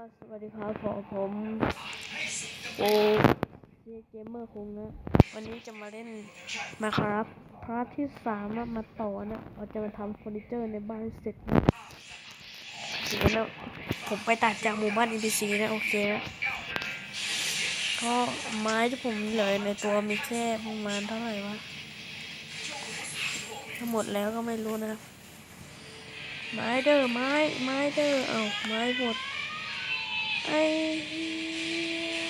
สวัสดีครับผมผมโอเซียเกมเมอร์คงนะ วันนี้จะมาเล่นมาครับพาร์ทที่สามมาต่อนะเราจะมาทำเฟอร์นิเจอร์ในบ้านเสร็จนะเดี๋ยวนะผมไปตัดจากหมู่บ้าน NPC นะโอเคนะก็ไม้ที่ผมเหลือในตัวมีแค่ประมาณเท่าไหร่วะถ้าหมดแล้วก็ไม่รู้นะไม้เด้อไม้ไม้เด้อเอาไม้หมด ไอ้เหี้ย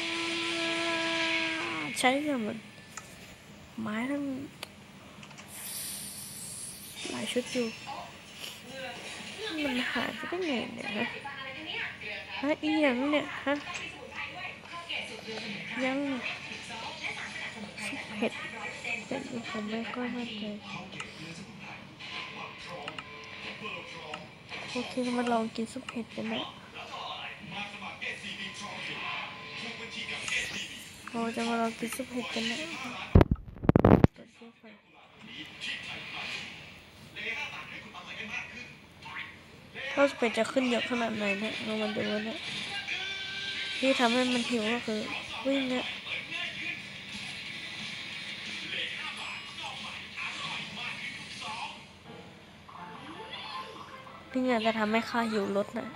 ใช้กันหมดไม้ทั้งหลายชุดอยู่ มันหายไปได้ไงเนี่ยฮะฮะอีหยังเนี่ยฮะยังเห็ดเห็ดนี่ผมไม่ค่อยมั่นใจโอเคมาลองกินซุปเห็ดกันนะ เราจะมาลองกินซุปเห็ดกันนะตัวเชื่อไฟถ้าซุปเห็ดจะขึ้นเยอะขนาดไหนเนี่ยเรามาดูนะที่ทำให้มันหิวก็คือวิ่งเนี่ยนี่ไงจะทำให้ข้าหิวลดนะ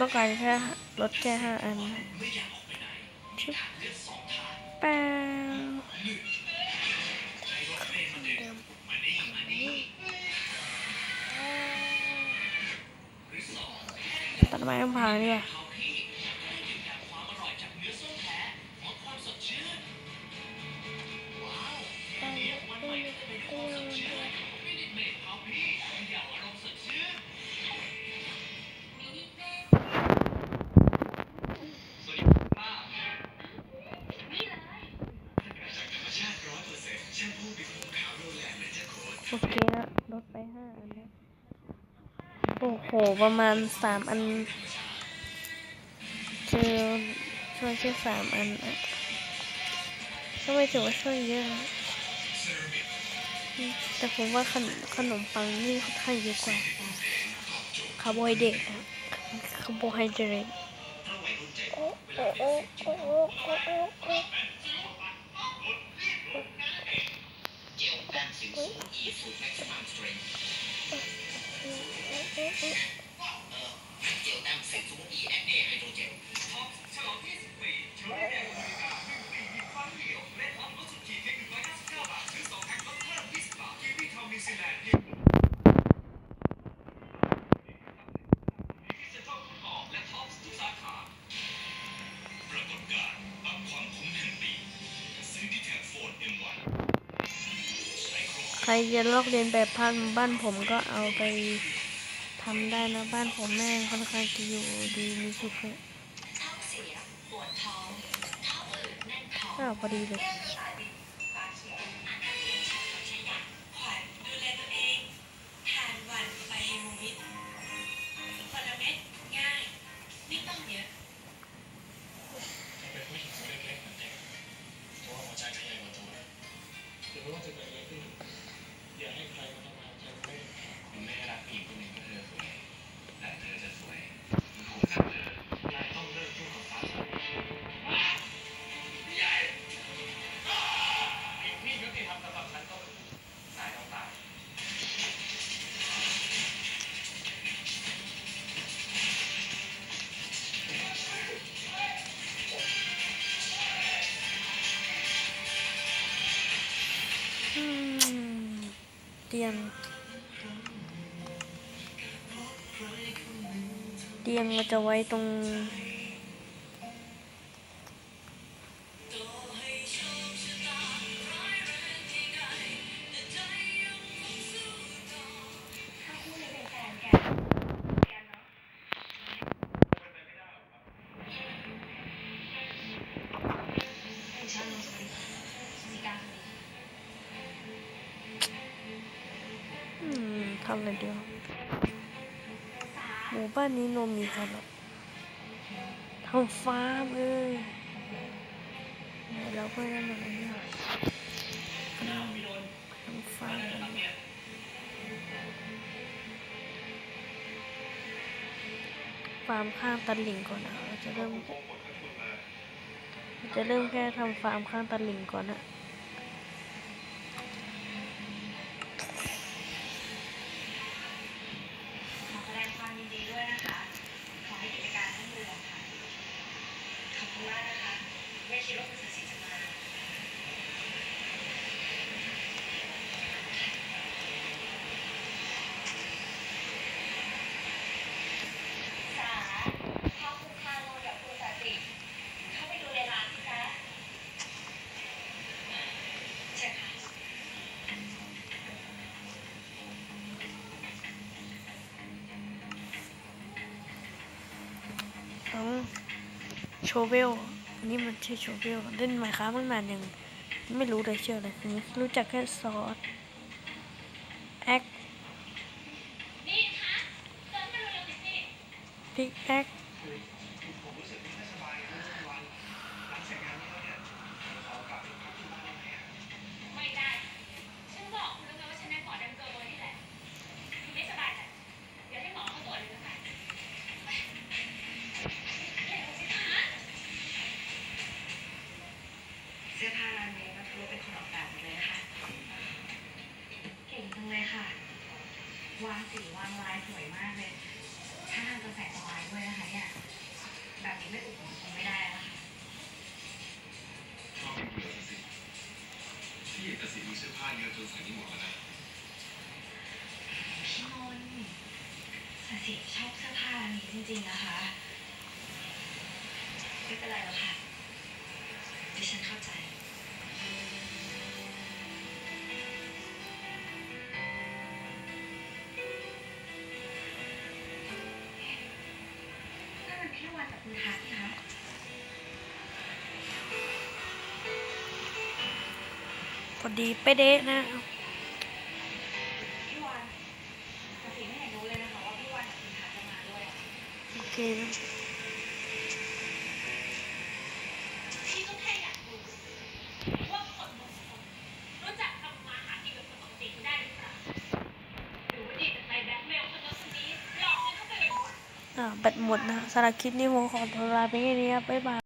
ต้องการแค่ลดแค่ห้าอันชิบแป้งตัดไม้กำพรางดีกว่า ประมาณสามอันคือช่วยแค่สามอันอะทำไมถือว่าช่วยเยอะ แต่ผมว่าขนมขนมปังนี่ค่อนข้างเยอะกว่าคาร์โบไฮเดรตคาร์โบไฮเดรตเใครจะลอกเรียนแบบพันบ้านผมก็เอาไปทำได้นะบ้านผมแม่ค่อนข้างจะอยู่ดีมีสุขเลยอ้าวพอดีเลย ตียง เตียงเราจะไว้ตรงำอะไรเดียวหมู่บ้านนี้นมีใครหรอกทำฟาร์มเอ้ยเราก็นั่นหน่อยเนี่ยหน้าของพี่นนท์ทำฟาร์มฟาร์มข้างตะลิ่งก่อนนะเราจะเริ่มจะเริ่มแค่ทำฟาร์มข้างตะลิ่งก่อนนะ โชเวลอันนี่มันชื่อโชเวลเล่นไมค้ามันนานยังไม่รู้เลยเชื่ออะไรรู้จักแค่ซอสแอคนี่คะเดินมาเร็วๆหน่อยสิพิกแอค ก็ทะลุเป็นคนออกแบบหมดเลยนะคะเก่งจังเลยค่ะ วางสีวางลายสวยมากเลยถ้าทางจะใส่สบายด้วยนะคะเนี่ย แบบนี้ไม่อุดหนุนคงไม่ได้แล้วค่ะชอบเป็นเบื่อสิพี่เอกสิทธิ์มีเสื้อผ้าเยอะจนใส่ไม่หมดแล้วนะพี่นนท์สสิชอบเสื้อผ้าอันนี้จริงๆนะคะ ไม่เป็นไรหรอกค่ะดิฉันเข้าใจ ลอกเงินเข้าไปเลยอ่าแบตหมดนะสำหรับคลิปนี้ผมขอตัวลาไปแค่นี้ครับบ๊ายบาย